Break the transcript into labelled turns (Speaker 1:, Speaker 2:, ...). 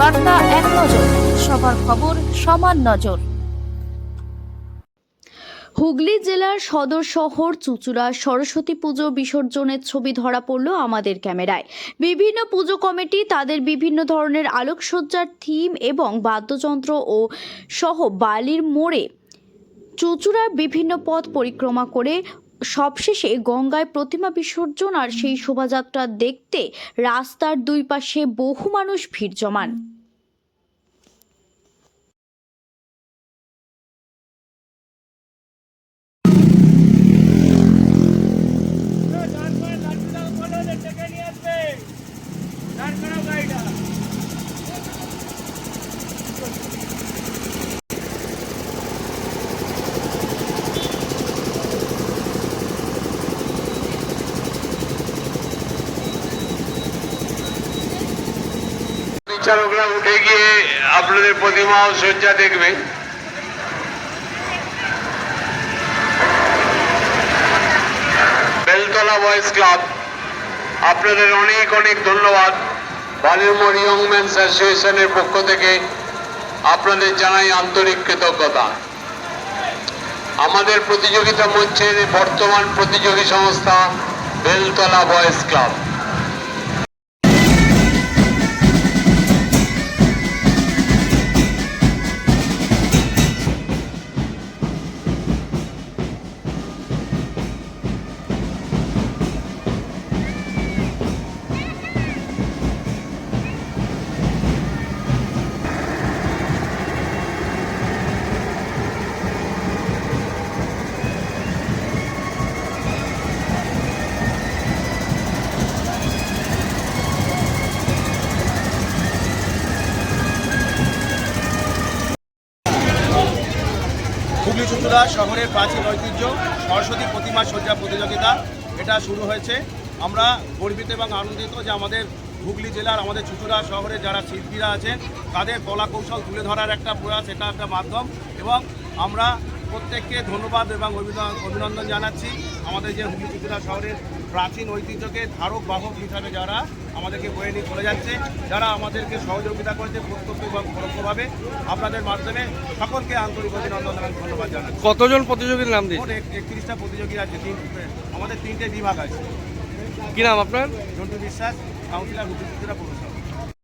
Speaker 1: বার্তা এক নজর, সবার খবর সমান নজর। হুগলি জেলার সদর শহর চুচুড়া সরস্বতী পুজো বিসর্জনের ছবি ধরা পড়ল আমাদের ক্যামেরায়। বিভিন্ন পুজো কমিটি তাদের বিভিন্ন ধরনের আলোকসজ্জার থিম এবং বাদ্যযন্ত্র ও সহ বালির মোড়ে চুচুড়ার বিভিন্ন পথ পরিক্রমা করে সবশেষে গঙ্গায় প্রতিমা বিসর্জন আর সেই শোভাযাত্রা দেখতে রাস্তার দুই পাশে বহু মানুষ ভিড় জমান।
Speaker 2: বিচারকরা উঠে গিয়ে আপনাদের প্রতিমা ও শয্যা দেখবে। বেলতলা বয়েজ ক্লাব, আপনাদের অনেক অনেক ধন্যবাদ। বালিরমোড় ইয়ং ম্যানস অ্যাসোসিয়েশনের পক্ষ থেকে আপনাদের জানাই আন্তরিক কৃতজ্ঞতা। আমাদের প্রতিযোগিতা মঞ্চের বর্তমান প্রতিযোগী সংস্থা বেলতলা বয়েজ ক্লাব।
Speaker 3: হুগলি চুচুড়া শহরের প্রাচীন ঐতিহ্য, সরস্বতী প্রতিমা সজ্জা প্রতিযোগিতা, এটা শুরু হয়েছে। আমরা গর্বিত এবং আনন্দিত যে আমাদের হুগলি জেলার আমাদের চুচুড়া শহরে যারা শিল্পীরা আছেন, তাদের কলা কৌশল তুলে ধরার একটা প্রয়াস, এটা একটা মাধ্যম এবং আমরা প্রত্যেককে ধন্যবাদ এবং অভিনন্দন জানাচ্ছি। আমাদের যে হুগলি চুচুড়া শহরের প্রাচীন ঐতিহ্যকে ধারক বাহক হিসাবে যারা আমাদেরকে বয়ে নিয়ে চলে যাচ্ছে যারা আমাদেরকে সহযোগিতা করেছে প্রত্যক্ষ এবং পরোক্ষভাবে আপনাদের মাধ্যমে সকলকে আন্তরিক অভিনন্দন এবং ধন্যবাদ জানাচ্ছি।
Speaker 4: কতজন প্রতিযোগীর নাম
Speaker 3: এক- একত্রিশটা প্রতিযোগী আছে তিন আমাদের তিনটে বিভাগ আছে।
Speaker 4: কি নাম আপনার?
Speaker 3: জন্টু বিশ্বাস কাউন্সিলর হুগলি পৌরসভা